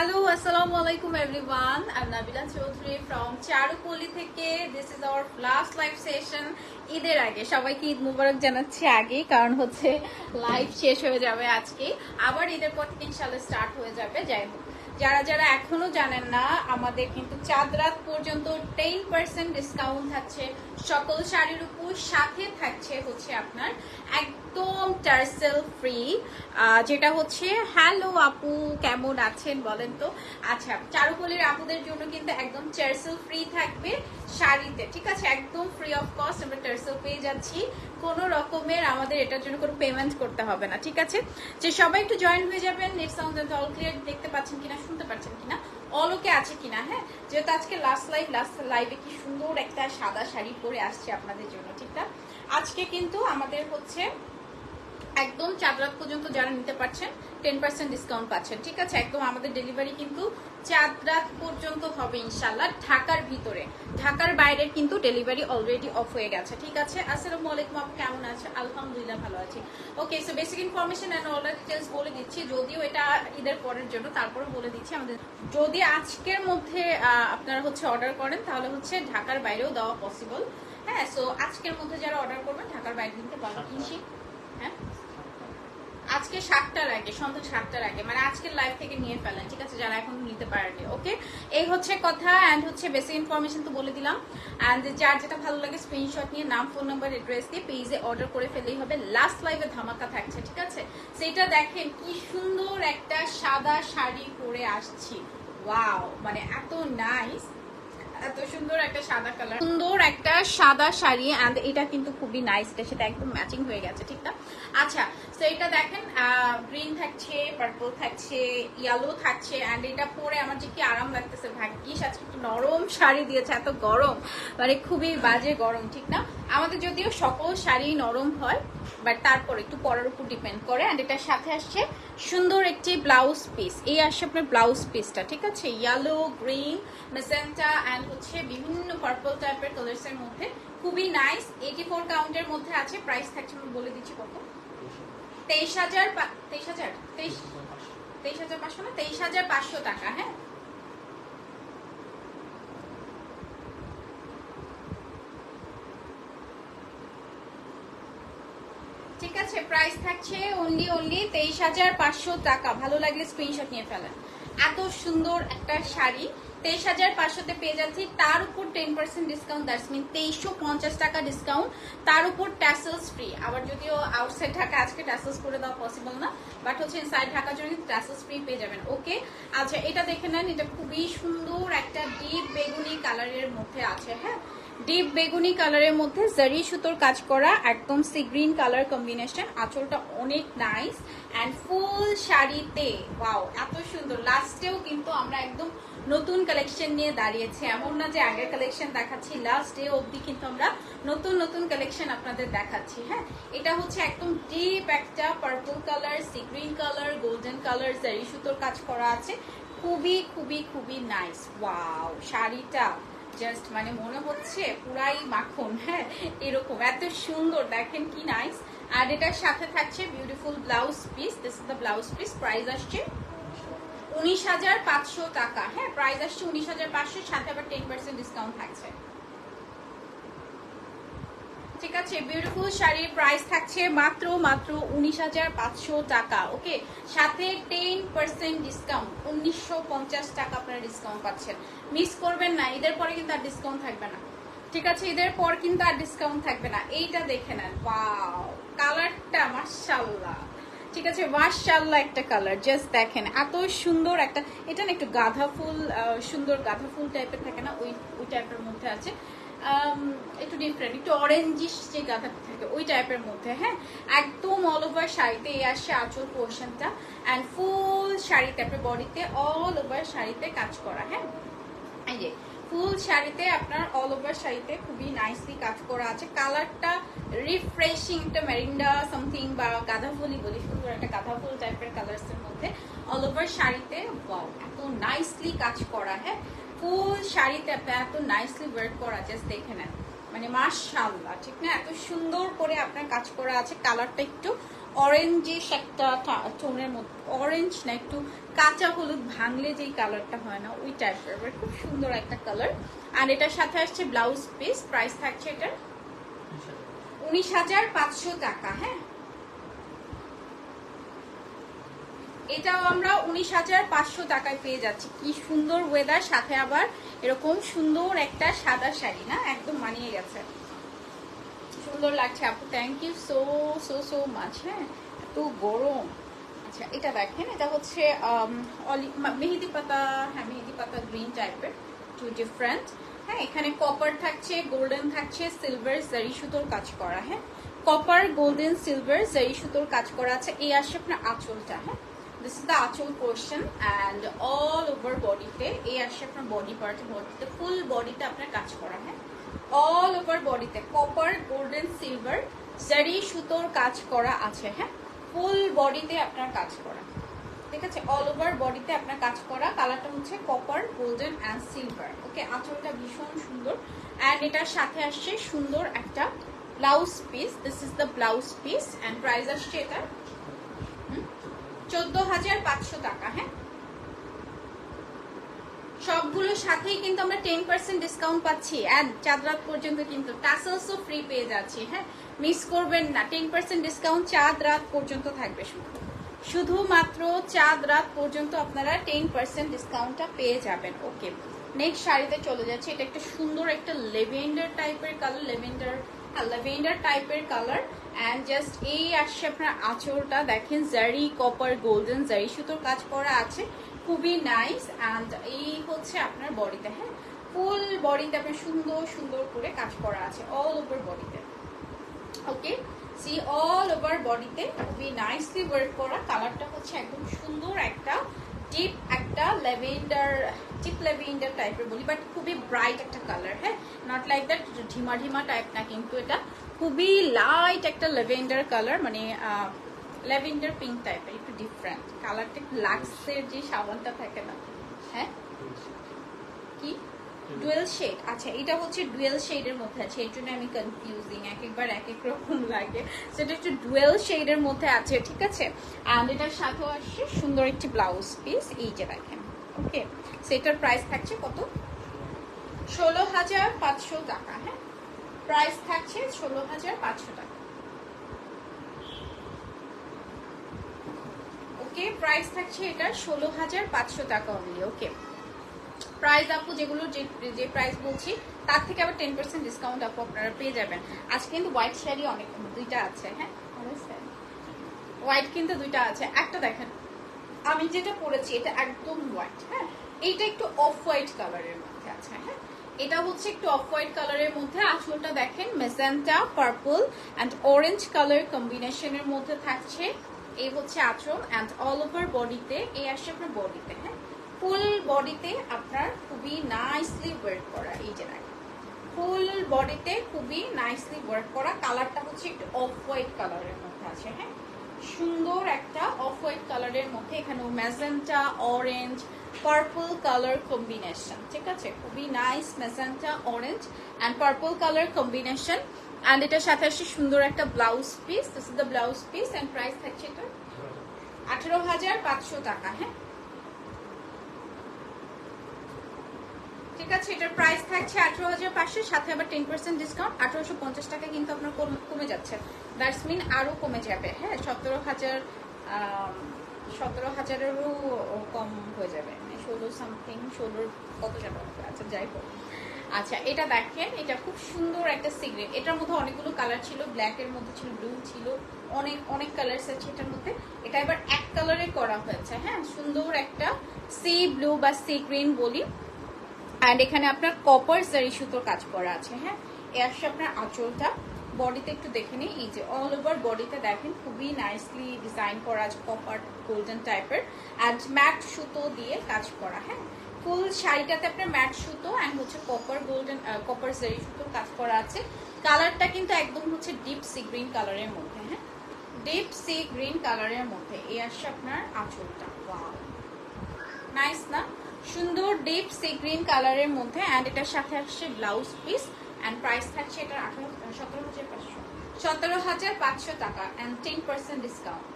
Hello আসসালামু আলাইকুম everyone I am Nabila Chowdhury from Charupoli থেকে। This is our last live session ঈদের আগে সবাইকে ঈদ মুবারক জানাচ্ছি আগে, কারণ হচ্ছে লাইভ শেষ হয়ে যাবে আজকে। আবার ঈদের পর ইনশাল্লাহ স্টার্ট হয়ে যাবে। যাই হোক, যারা যারা এখনও জানেন না, আমাদের কিন্তু চাঁদ রাত পর্যন্ত টেন পার্সেন্ট ডিসকাউন্ট থাকছে। সকল শাড়ির উপর সাথে থাকছে হচ্ছে আপনার একদম টার্সেল ফ্রি যেটা হচ্ছে হ্যালো আপু, কেমন আছেন? বলেন তো। আচ্ছা চারুকলির আপুদের জন্য কিন্তু একদম টার্সেল ফ্রি থাকবে শাড়িতে, ঠিক আছে? একদম ফ্রি অফ কস্ট আমরা টার্সেল পেয়ে যাচ্ছি। কোনো রকমের আমাদের এটার জন্য কোনো পেমেন্ট করতে হবে না, ঠিক আছে? যে সবাই একটু জয়েন হয়ে যাবেন নেট সাউন্ড অল ক্লিয়ার দেখতে পাচ্ছেন কিনা, শুনতে পাচ্ছেন কিনা? অলকে আছে কিনা হ্যাঁ? যেহেতু আজকে লাস্ট লাইভ লাস্ট লাইভে কি সুন্দর একটা সাদা শাড়ি পরে আসছে আপনাদের জন্য, ঠিক না? আজকে কিন্তু আমাদের হচ্ছে একদম চার রাত পর্যন্ত যারা নিতে পারছেন টেন পার্সেন্ট ডিসকাউন্ট পাচ্ছেন। ঠিক আছে? একদম আমাদের ডেলিভারি কিন্তু চার রাত পর্যন্ত হবে ইনশাল্লাহ ঢাকার ভিতরে। ঢাকার বাইরে কিন্তু ডেলিভারি অলরেডি অফ হয়ে গেছে। ঠিক আছে? আসসালামু আলাইকুম আপু কেমন আছে আলহামদুলিল্লাহ ভালো আছি। Okay so basic information and all details বলে দিচ্ছি। যদিও এটা ঈদের পরের জন্য তারপরে বলে দিচ্ছি আমাদের। যদি আজকের মধ্যে আপনারা হচ্ছে অর্ডার করেন তাহলে হচ্ছে ঢাকার বাইরেও দেওয়া পসিবল হ্যাঁ সো আজকের মধ্যে যারা অর্ডার করবেন ঢাকার বাইরে দিতে পারবেন কিনছি হ্যাঁ? আজকে সাতটার আগে, সন্ধ্যা সাতটার আগে মানে আজকের লাইভ থেকে নিয়ে ফেলেন, ঠিক আছে? যারা এখন নিতে পারেনি ওকে এই হচ্ছে কথা অ্যান্ড হচ্ছে বেসিক ইনফরমেশন তো বলে দিলাম। অ্যান্ড যার যেটা ভালো লাগে স্ক্রিনশট নিয়ে নাম ফোন নাম্বার অ্যাড্রেস দিয়ে পেজে অর্ডার করে ফেলেই হবে। লাস্ট লাইভে ধামাকা থাকছে, ঠিক আছে? সেটা দেখেন কি সুন্দর একটা সাদা শাড়ি পরে আসছি। ওয়াও মানে এত নাইস আচ্ছা তো এটা দেখেন গ্রিন থাকছে পার্পল থাকছে ইয়েলো থাকছে এন্ড এটা পরে আমার যে কি আরাম লাগতেছে, ভাগ্যিস আজকে একটু নরম শাড়ি দিয়েছে, এত গরম। মানে খুবই বাজে গরম, ঠিক না? আমাদের যদিও সকল শাড়ি নরম হয় বাট তারপর একটু পরার উপর ডিপেন্ড করে অ্যান্ড এটার সাথে আসছে সুন্দর একটি ব্লাউজ পিস এই আসছে আপনার ব্লাউজ পিসটা ঠিক আছে? ইয়েলো গ্রিন মেসেন্টা অ্যান্ড হচ্ছে বিভিন্ন পার্পল টাইপের কালার্স এর মধ্যে। খুবই নাইস এইটি ফোর কাউন্টের মধ্যে আছে প্রাইস থাকছে আমি বলে দিচ্ছি কত? তেইশ হাজার তেইশ হাজার? তেইশ তেইশ হাজার পাঁচশো না? তেইশ হাজার পাঁচশো টাকা হ্যাঁ? ঠিক আছে প্রাইস থাকছে অনলি অনলি তেইশ হাজার পাঁচশো টাকা। ভালো লাগলে স্ক্রিনশট নিয়ে ফেলেন। এত সুন্দর একটা শাড়ি। তেইশ হাজার পাঁচশোতে পেয়ে যাচ্ছি। তার উপর ten percent discount that's mean তেইশশো পঞ্চাশ টাকা ডিসকাউন্ট তার উপর ট্যাসেলস ফ্রি আবার যদিও আউটসাইড ঢাকা, আজকে ট্যাসেলস করে দেওয়া পসিবল না বাট হচ্ছে ইনসাইড ঢাকার জন্য ট্যাসেলস ফ্রি পেয়ে যাবেন। ওকে আচ্ছা এটা দেখে নেন, এটা খুবই সুন্দর একটা ডিপ বেগুনি কালারের মধ্যে আছে হ্যাঁ? ডিপ বেগুনি কালারের মধ্যে জারি সুতোর কাজ করা, একদম সি গ্রিন কালার কম্বিনেশন। আঁচলটা অনেক নাইস। অ্যান্ড ফুল শাড়িতে। ওয়াও এত সুন্দর। লাস্টেও কিন্তু আমরা একদম নতুন কালেকশন নিয়ে দাঁড়িয়েছি। এমন না যে আগের কালেকশন দেখাচ্ছি। লাস্ট ডে অবধি কিন্তু আমরা নতুন নতুন কালেকশন আপনাদের দেখাচ্ছি। হ্যাঁ এটা হচ্ছে একদম ডিপ একটা purple colour sea green colour golden colour zari সুতোর কাজ করা আছে। খুবই খুবই খুবই নাইস ওয়াও শাড়িটা। জাস্ট মানে মনে হচ্ছে পুরাই মাখন হ্যাঁ এরকম। এত সুন্দর, দেখেন কি নাইস আর এটার সাথে থাকছে beautiful blouse piece this is the blouse piece price আসছে উনিশ হাজার পাঁচশো টাকা। হ্যাঁ প্রাইস আসছে উনিশ হাজার পাঁচশো সাথে আবার টেন পার্সেন্ট ডিসকাউন্ট থাকছে। ঠিক আছে বিউটিফুল শাড়ির প্রাইস থাকছে মাত্র মাত্র উনিশ হাজার পাঁচশো টাকা ওকে সাথে টেন পার্সেন্ট ডিসকাউন্ট উনিশশো পঞ্চাশ টাকা আপনারা ডিসকাউন্ট পাচ্ছেন। মিস করবেন না, ঈদের পরে কিন্তু আর ডিসকাউন্ট থাকবে না। ঠিক আছে, ঈদের পর কিন্তু আর ডিসকাউন্ট থাকবে না। এইটা দেখে নেন ওয়াও কালারটা মার্শাল্লাহ ঠিক আছে মার্শাল্লাহ একটা কালার জাস্ট দেখেন, এত সুন্দর একটা, এটা না একটু গাঁদা ফুল সুন্দর গাঁদা ফুল টাইপের থাকে না, ওই ওই টাইপের মধ্যে আছে। একটু ডিফারেন্ট একটু অরেঞ্জিশ যে গাঁদাটা থাকে, ওই টাইপের মধ্যে হ্যাঁ? একদম অল ওভার শাড়িতে এই আসছে আঁচল পোর্শনটা অ্যান্ড ফুল শাড়িতে আপনার বডিতে অল ওভার শাড়িতে কাজ করা হ্যাঁ? এই যে ফুল শাড়িতে আপনার অল ওভার শাড়িতে খুবই নাইসলি কাজ করা আছে। কালারটা রিফ্রেশিং একটা মেরিন্ডা সামথিং বা গাঁদা ফুলই বলি সুন্দর একটা গাঁদা ফুল টাইপের কালার্স এর মধ্যে। অল ওভার শাড়িতে ওয়াও এত নাইসলি কাজ করা হ্যাঁ? ফুল শাড়িতে এত নাইসলি ওয়ার্ক করা জাস্ট দেখে নেন। মানে মাশাআল্লাহ ঠিক না? এত সুন্দর করে আপনার কাজ করা আছে। কালারটা একটু অরেঞ্জিশ একটা টোনের মধ্যে অরেঞ্জ না একটু কাঁচা হলুদ ভাঙলে যেই কালারটা হয় না ওই টাইপের এবার খুব সুন্দর একটা কালার আর এটার সাথে আসছে ব্লাউজ পিস প্রাইস থাকছে এটার উনিশ হাজার পাঁচশো টাকা হ্যাঁ? এটাও আমরা উনিশ হাজার পাঁচশো টাকায় পেয়ে যাচ্ছি। কি সুন্দর ওয়েদার সাথে আবার এরকম সুন্দর একটা সাদা শাড়ি, না? একদম মানিয়ে গেছে। সুন্দর লাগছে আপু thank you so so so much হ্যাঁ? এত গরম। আচ্ছা এটা দেখেন, এটা হচ্ছে মেহেদি পাতা হ্যাঁ মেহেদি পাতা গ্রিন টাইপের টু ডিফারেন্ট হ্যাঁ এখানে কপার থাকছে গোল্ডেন থাকছে সিলভার জারি সুতোর কাজ করা হ্যাঁ? কপার গোল্ডেন সিলভার জারি সুতোর কাজ করা আছে, এই আসছে আপনার আঁচলটা হ্যাঁ? দিস ইজ দ্য আঁচল পোর্শন অ্যান্ড অল ওভার বডিতে এই আসছে আপনার বডি পার্ট বডিতে ফুল বডিতে আপনার কাজ করা হ্যাঁ অল ওভার বডিতে কপার গোল্ডেন সিলভার জারি সুতোর কাজ করা আছে হ্যাঁ ফুল বডিতে আপনার কাজ করা ঠিক আছে অল ওভার বডিতে আপনার কাজ করা কালারটা হচ্ছে copper golden and silver okay আঁচলটা ভীষণ সুন্দর অ্যান্ড এটার সাথে আসছে সুন্দর একটা blouse piece this is the blouse piece and price আসছে এটা চোদ্দ হাজার পাঁচশো টাকা হ্যাঁ? সবগুলোর সাথেই কিন্তু আমরা টেন পার্সেন্ট ডিসকাউন্ট পাচ্ছি। চাঁদ রাত পর্যন্ত কিন্তু টাসেলসও ফ্রি পেয়ে যাচ্ছি হ্যাঁ? মিস করবেন না টেন পার্সেন্ট ডিসকাউন্ট চাঁদ রাত পর্যন্ত থাকবে শুধু। শুধুমাত্র চাঁদ রাত পর্যন্ত আপনারা টেন পার্সেন্ট ডিসকাউন্টটা পেয়ে যাবেন ওকে নেক্সট শাড়িতে চলে যাচ্ছে, এটা একটা সুন্দর একটা লেভেন্ডার টাইপের কালার লেভেন্ডার লেভেন্ডার টাইপের কালার অ্যান্ড জাস্ট এই আসছে আপনার আঁচলটা। দেখেন, জারি কপার গোল্ডেন জারি সুতোর কাজ করা আছে। খুবই নাইস অ্যান্ড এই হচ্ছে আপনার বডিতে হ্যাঁ? ফুল বডিতে আপনার সুন্দর সুন্দর করে কাজ করা আছে অল ওভার বডিতে ওকে সি অল ওভার বডিতে খুবই নাইসলি ওয়ার্ক করা। কালারটা হচ্ছে একদম সুন্দর একটা ডিপ একটা ল্যাভেন্ডার ডিপ ল্যাভেন্ডার টাইপের বলি বাট খুবই ব্রাইট একটা কালার হ্যাঁ? নট লাইক দ্যাট ঢিমা ঢিমা টাইপ না কিন্তু এটা। খুবই লাইট একটা ল্যাভেন্ডার কালার মানে ল্যাভেন্ডার পিঙ্ক টাইপের একটু ডিফারেন্ট কালারটা একটু লাক্সের যে সাবানটা থাকে না। হ্যাঁ? কি? ডুয়েল শেড আচ্ছা এটা হচ্ছে ডুয়েল শেডের মধ্যে আছে, এই জন্য আমি কনফিউজিং এক একবার এক এক রকম লাগে। সেটা একটু ডুয়েল শেডের মধ্যে আছে, ঠিক আছে? অ্যান্ড এটার সাথেও আসছে সুন্দর একটি ব্লাউজ পিস এই যে দেখেন ওকে সেটার প্রাইস থাকছে কত? ষোলো হাজার পাঁচশো টাকা হ্যাঁ? প্রাইস থাকছে ষোলো হাজার পাঁচশো টাকা। ওকে, প্রাইস থাকছে এটা ষোলো হাজার পাঁচশো টাকা অনলি ওকে। প্রাইস আপু, যেগুলো যে যে প্রাইস বলছি, তার থেকে আবার টেন পার্সেন্ট ডিসকাউন্ট আপু আপনারা পেয়ে যাবেন। আজকে কিন্তু হোয়াইট শাড়ি অনেক, দুইটা আছে হ্যাঁ? হোয়াইট কিন্তু দুইটা আছে। একটা দেখেন, আমি যেটা পরেছি, এটা একদম হোয়াইট হ্যাঁ? এইটা একটু অফ হোয়াইট কালারের মধ্যে আছে হ্যাঁ? এটা হচ্ছে একটু অফ হোয়াইট কালারের মধ্যে। আসলটা দেখেন magenta purple and orange colour কম্বিনেশনের মধ্যে থাকছে। এই হচ্ছে আঁচল অ্যান্ড অল ওভার বডিতে এই আসছে আপনার বডিতে হ্যাঁ? ফুল বডিতে আপনার খুবই নাইসলি ওয়ার্ক করা, এই যে দেখেন। ফুল বডিতে খুবই নাইসলি ওয়ার্ক করা। কালারটা হচ্ছে একটু অফ হোয়াইট কালারের মধ্যে আছে হ্যাঁ? সুন্দর একটা অফ হোয়াইট কালারের মধ্যে এখানে magenta orange purple colour combination ঠিক আছে? খুবই nice magenta orange and purple colour combination and এটার সাথে আসছে সুন্দর একটা blouse piece this is the blouse piece and price থাকছে এটা আঠেরো হাজার পাঁচশো টাকা হ্যাঁ? ঠিক আছে, এটার প্রাইস থাকছে আঠারো হাজার পাঁচশো, সাথে আবার টেন পার্সেন্ট ডিসকাউন্ট আঠারোশো পঞ্চাশ টাকা কিন্তু আপনার কমে যাচ্ছে। দ্যাটস মিন আরও কমে যাবে হ্যাঁ সতেরো হাজার সতেরো হাজারেরও কম হয়ে যাবে মানে ষোলো সামথিং ষোলোর কত যাবে আচ্ছা যাই হোক। আচ্ছা এটা দেখেন, এটা খুব সুন্দর একটা সিগারেট এটার মধ্যে অনেকগুলো কালার ছিল ব্ল্যাক এর মধ্যে ছিল ব্লু ছিল, অনেক অনেক কালার আছে এটার মধ্যে। এটা এবার এক কালারে করা হয়েছে হ্যাঁ সুন্দর একটা সি ব্লু বা সি গ্রিন বলি। অ্যান্ড এখানে আপনার কপার জারি সুতোর কাজ করা আছে হ্যাঁ? এ আসছে আপনার আঁচলটা। বডিতে একটু দেখে নিই। এই যে অল ওভার বডিতে দেখেন, খুবই নাইসলি ডিজাইন করা আছে কপার গোল্ডেন টাইপের অ্যান্ড ম্যাট সুতো দিয়ে কাজ করা হ্যাঁ? ফুল শাড়িটাতে আপনার ম্যাট সুতো অ্যান্ড হচ্ছে কপার গোল্ডেন কপার জারি সুতোর কাজ করা আছে। কালারটা কিন্তু একদম হচ্ছে ডিপ সি গ্রিন কালারের মধ্যে হ্যাঁ? ডিপ সি গ্রিন কালারের মধ্যে এই আসছে আপনার আঁচলটা। নাইস না? সুন্দর ডিপ সি গ্রিন কালারের মধ্যে অ্যান্ড এটার সাথে আসছে ব্লাউজ পিস অ্যান্ড প্রাইস থাকছে এটা আঠারো, সতেরো হাজার পাঁচশো। সতেরো হাজার পাঁচশো টাকা অ্যান্ড টেন পার্সেন্ট ডিসকাউন্ট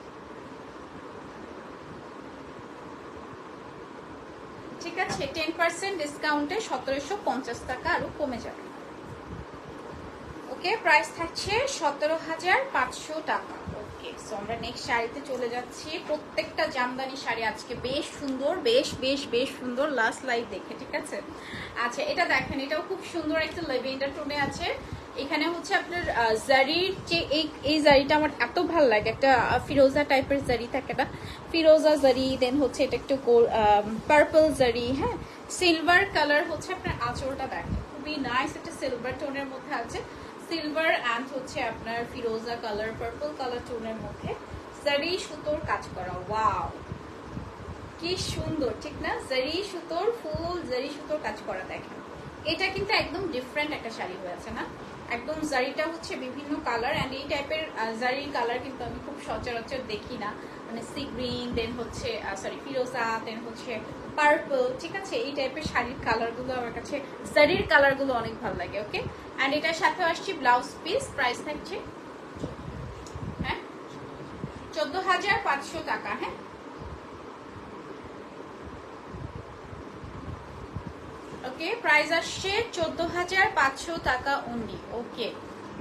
ঠিক আছে টেন পার্সেন্ট ডিসকাউন্টে সতেরোশো পঞ্চাশ টাকা আরও কমে যাবে। ওকে প্রাইস থাকছে সতেরো হাজার পাঁচশো টাকা। ওকে সো আমরা নেক্সট শাড়িতে চলে যাচ্ছি। প্রত্যেকটা জামদানি শাড়ি আজকে বেশ সুন্দর, বেশ বেশ বেশ সুন্দর লাস্ট লাইভ দেখে, ঠিক আছে? আচ্ছা এটা দেখেন, এটাও খুব সুন্দর একটা লেভেন্ডার টোনে আছে। এখানে হচ্ছে আপনার জারির যে এই এই জারিটা আমার এত ভালো লাগে। একটা ফিরোজা টাইপের জারি থাকে না। ফিরোজা জারি দেন হচ্ছে এটা একটু পার্পল জারি হ্যাঁ? সিলভার কালার হচ্ছে আপনার আঁচলটা দেখেন। খুবই নাইস একটা সিলভার টোনের মধ্যে আছে। সিলভার অ্যান্ড হচ্ছে আপনার ফিরোজা কালার পার্পল কালার টোনের মধ্যে জারি সুতোর কাজ করা। ওয়াও কি সুন্দর, ঠিক না? জারি সুতোর ফুল জারি সুতোর কাজ করা দেখেন। এটা কিন্তু একদম ডিফারেন্ট একটা শাড়ি হয়েছে না? একদম জারিটা হচ্ছে বিভিন্ন কালার অ্যান্ড এই টাইপের জারির কালার কিন্তু আমি খুব সচরাচর দেখি না। মানে সি গ্রিন দেন হচ্ছে সরি ফিরোজা দেন হচ্ছে পার্পল ঠিক আছে? এই টাইপের শাড়ির কালারগুলো আমার কাছে জারির কালারগুলো অনেক ভালো লাগে ওকে অ্যান্ড এটার সাথে আসছি ব্লাউজ পিস প্রাইস থাকছে হ্যাঁ? চোদ্দ হাজার পাঁচশো টাকা হ্যাঁ? ওকে প্রাইস আসছে চোদ্দ হাজার পাঁচশো টাকা অনলি ওকে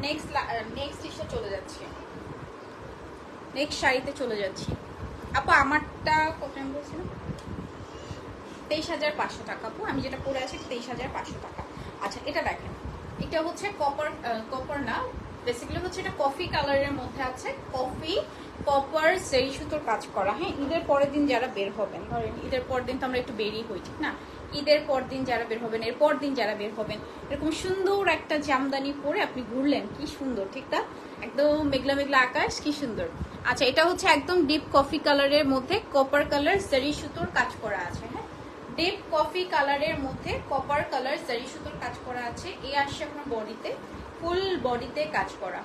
নেক্সট নেক্সট ইসে চলে যাচ্ছি। নেক্সট শাড়িতে চলে যাচ্ছি। আপু, আমারটা কত আমি বলছিলাম তেইশ হাজার পাঁচশো টাকা আপু। আমি যেটা পরে আছি, তেইশ হাজার পাঁচশো টাকা। আচ্ছা এটা দেখেন। এটা হচ্ছে কপার কপার না। বেসিক্যালি হচ্ছে এটা কফি কালারের মধ্যে আছে। কফি কপার সেই সুতোর কাজ করা। হ্যাঁ ঈদের পরের দিন যারা বের হবেন, ধরেন ঈদের পরের দিন তো আমরা একটু বেরিয়ে হই ঠিক না? ঈদের পর দিন যারা বের হবেন, এর পর দিন যারা বের হবেন, এরকম সুন্দর একটা জামদানি পরে আপনি ঘুরলেন, কি সুন্দর, ঠিক না? একদম মেঘলা মেঘলা আকাশ, কি সুন্দর। আচ্ছা এটা হচ্ছে একদম ডিপ কফি কালারের মধ্যে। কপার কালার জারি সুতোর কাজ করা আছে হ্যাঁ? ডিপ কফি কালারের মধ্যে কপার কালার জারি সুতোর কাজ করা আছে। এ আসছে আপনার বডিতে ফুল বডিতে কাজ করা।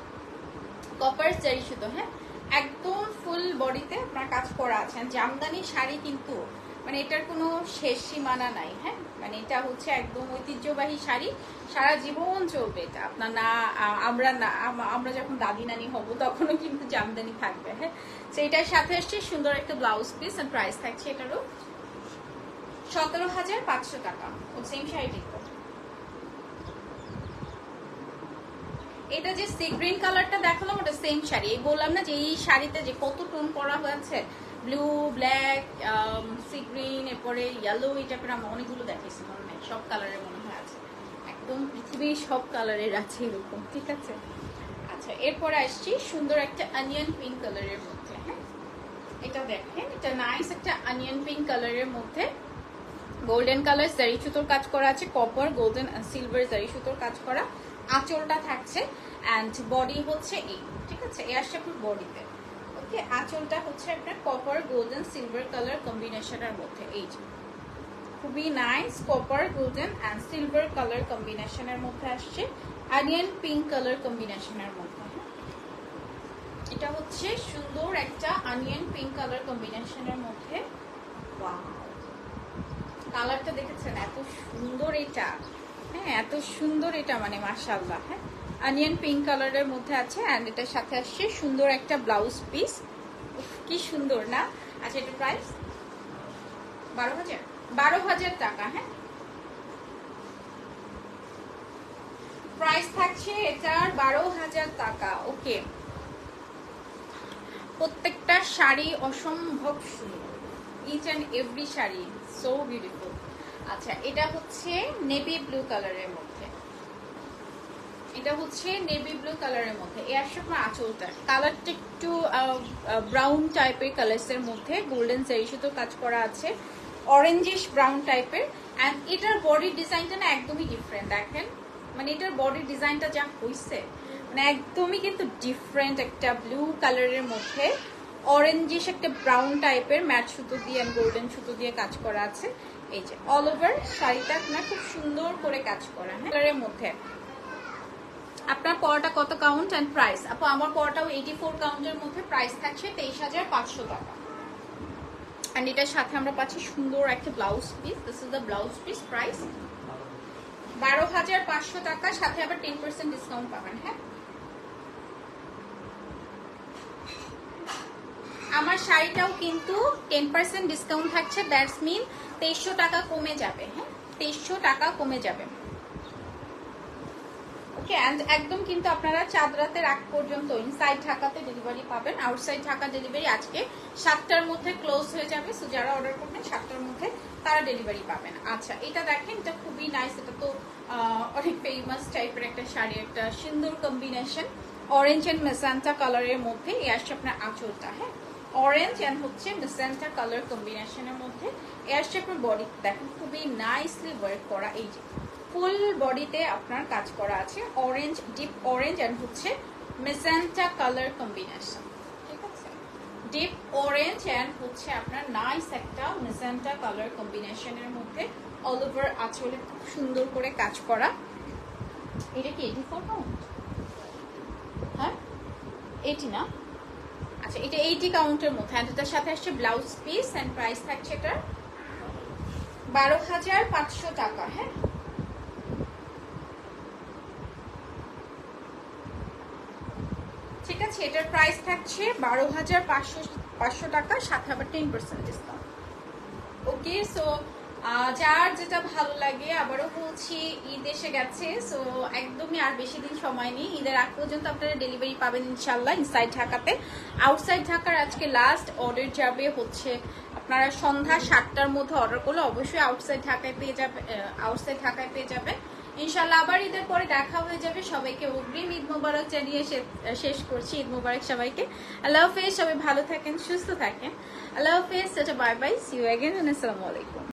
কপার জারি সুতো হ্যাঁ? একদম ফুল বডিতে আপনার কাজ করা আছে। জামদানি শাড়ি কিন্তু মানে এটার কোনো শেষ সীমানা নাই হ্যাঁ? মানে এটা হচ্ছে একদম ঐতিহ্যবাহী শাড়ি, সারা জীবন চলবে এটা। আপনার না, আমরা না আমরা যখন দাদি নানি হব তখনও কিন্তু জামদানি থাকবে হ্যাঁ? তো এটার সাথে আসছে সুন্দর একটা ব্লাউজ পিস আর প্রাইস থাকছে এটারও সতেরো হাজার পাঁচশো টাকা। সেম শাড়িটি এটা যে সি গ্রিন কালারটা দেখালাম, ওটা সেম শাড়ি। বললাম না যে এই শাড়িতে যে কত টোন করা হয়েছে ব্লু ব্ল্যাক সি গ্রিন এরপরে ইয়েলো এই টাইপের আমরা অনেকগুলো দেখেছি মনে হয়। সব কালারের মনে হয় আছে। একদম পৃথিবীর সব কালারের আছে এরকম, ঠিক আছে? আচ্ছা এরপরে আসছি সুন্দর একটা অনিয়ন পিঙ্ক কালারের মধ্যে হ্যাঁ? এটা দেখেন, এটা নাইস একটা অনিয়ন পিঙ্ক কালারের মধ্যে। গোল্ডেন কালার জারি সুতোর কাজ করা আছে কপার গোল্ডেন সিলভার জারি সুতোর কাজ করা। আঁচলটা থাকছে অ্যান্ড বডি হচ্ছে এই, ঠিক আছে? এ আসছে আপনার বডিতে ওকে আঁচলটা হচ্ছে আপনার কপার গোল্ডেন সিলভার কালার কম্বিনেশনের মধ্যে। এই যে, খুবই nice copper golden and silver colour কম্বিনেশনের মধ্যে আসছে। অনিয়ন পিঙ্ক কালার কম্বিনেশনের মধ্যে হ্যাঁ। এটা হচ্ছে সুন্দর একটা অনিয়ন পিঙ্ক কালার কম্বিনেশনের মধ্যে। কালারটা দেখেছেন? এত সুন্দর এটা। হ্যাঁ এত সুন্দর এটা মানে মাশাআল্লাহ হ্যাঁ। অনিয়ন পিঙ্ক কালারের মধ্যে আছে অ্যান্ড এটার সাথে আসছে সুন্দর একটা ব্লাউজ পিস কি সুন্দর, না? আচ্ছা এটা প্রাইস বারো হাজার? বারো হাজার টাকা হ্যাঁ। প্রাইস থাকছে এটার বারো হাজার টাকা, ওকে। প্রত্যেকটা শাড়ি অসম্ভব সুন্দর। Each and every sari so beautiful আচ্ছা এটা হচ্ছে নেভি ব্লু কালারের মধ্যে। এটা হচ্ছে নেভি ব্লু কালারের মধ্যে। এ আসছে আপনার আঁচলটা। কালারটা একটু ব্রাউন টাইপের কালার্সের মধ্যে। গোল্ডেন সুতো কাজ করা আছে। অরেঞ্জিশ ব্রাউন টাইপের অ্যান্ড এটার বডি ডিজাইনটা না একদমই ডিফারেন্ট দেখেন। মানে এটার বডি ডিজাইনটা যা হইছে মানে একদমই কিন্তু ডিফারেন্ট একটা ব্লু কালারের মধ্যে। অরেঞ্জিশ একটা ব্রাউন টাইপের ম্যাট সুতো দিয়ে অ্যান্ড গোল্ডেন সুতো দিয়ে কাজ করা আছে। এই যে অল ওভার শাড়িটা আপনার খুব সুন্দর করে কাজ করা হ্যাঁ? কালারের মধ্যে। আপনার পরোটা কত কাউন্ট অ্যান্ড প্রাইস আপু, আমার পরোটাও এইটি ফোর কাউন্টের মধ্যে প্রাইস থাকছে তেইশ হাজার পাঁচশো টাকা। অ্যান্ড এটার সাথে আমরা পাচ্ছি সুন্দর একটা blouse piece this is the blouse piece price বারো হাজার পাঁচশো টাকা, সাথে আবার টেন পার্সেন্ট ডিসকাউন্ট পাবেন হ্যাঁ? আমার শাড়িটাও কিন্তু টেন পার্সেন্ট ডিসকাউন্ট থাকছে। দ্যাটস মিন তেইশশো টাকা কমে যাবে হ্যাঁ? তেইশশো টাকা কমে যাবে। ওকে অ্যান্ড একদম কিন্তু আপনারা চাঁদ রাতের আগ পর্যন্ত ইনসাইড ঢাকাতে ডেলিভারি পাবেন। আউটসাইড ঢাকা ডেলিভারি আজকে সাতটার মধ্যে ক্লোজ হয়ে যাবে। সো যারা অর্ডার করবেন, সাতটার মধ্যে তারা ডেলিভারি পাবেন। আচ্ছা এটা দেখেন, এটা খুবই নাইস এটা তো অনেক ফেমাস টাইপের একটা শাড়ি, একটা সুন্দর কম্বিনেশন অরেঞ্জ অ্যান্ড মেসান্টা কালারের মধ্যে এই আসছে আপনার আঁচলটা হ্যাঁ? অরেঞ্জ অ্যান্ড হচ্ছে মেসান্টা কালার কম্বিনেশনের মধ্যে। এ আসছে আপনার বডি দেখেন, খুবই নাইসলি ওয়ার্ক করা এই যে। ফুল বডিতে আপনার কাজ করা আছে অরেঞ্জ ডিপ অরেঞ্জ অ্যান্ড হচ্ছে মেজেন্টা কালার কম্বিনেশন ঠিক আছে? ডিপ অরেঞ্জ অ্যান্ড হচ্ছে আপনার নাইস একটা মেজেন্টা কালার কম্বিনেশনের মধ্যে অল ওভার আঁচলে খুব সুন্দর করে কাজ করা। এটা কি এইটি ফোর হ্যাঁ? এইটি না? আচ্ছা এটা এইটি কাউন্টের মধ্যে। অ্যান্ড এটার সাথে আসছে ব্লাউজ পিস অ্যান্ড প্রাইস থাকছে এটার বারো হাজার পাঁচশো টাকা হ্যাঁ? ঠিক আছে, এটার প্রাইস থাকছে বারো হাজার পাঁচশো পাঁচশো টাকা সাথে আবার ten percent discount okay so যার যেটা ভালো লাগে, আবারও বলছি, ঈদ এসে গেছে সো একদমই আর বেশি দিন সময় নেই। ঈদের আগ পর্যন্ত আপনারা ডেলিভারি পাবেন ইনশাল্লাহ ইনসাইড ঢাকাতে। আউটসাইড ঢাকার আজকে লাস্ট অর্ডার যাবে হচ্ছে, আপনারা সন্ধ্যা সাতটার মধ্যে অর্ডার করলে অবশ্যই আউটসাইড ঢাকায় পেয়ে যাবে আউটসাইড ঢাকায় পেয়ে যাবে ইনশাল্লাহ আবার ঈদের পরে দেখা হয়ে যাবে। সবাইকে অগ্রিম ঈদ মোবারক জানিয়ে শেষ করছি। ঈদ মোবারক সবাইকে। আল্লাহ হাফেজ, সবাই ভালো থাকেন, সুস্থ থাকেন। আল্লাহ হাফেজ বাই বাই সিউ অ্যাগেন আসসালামু আলাইকুম।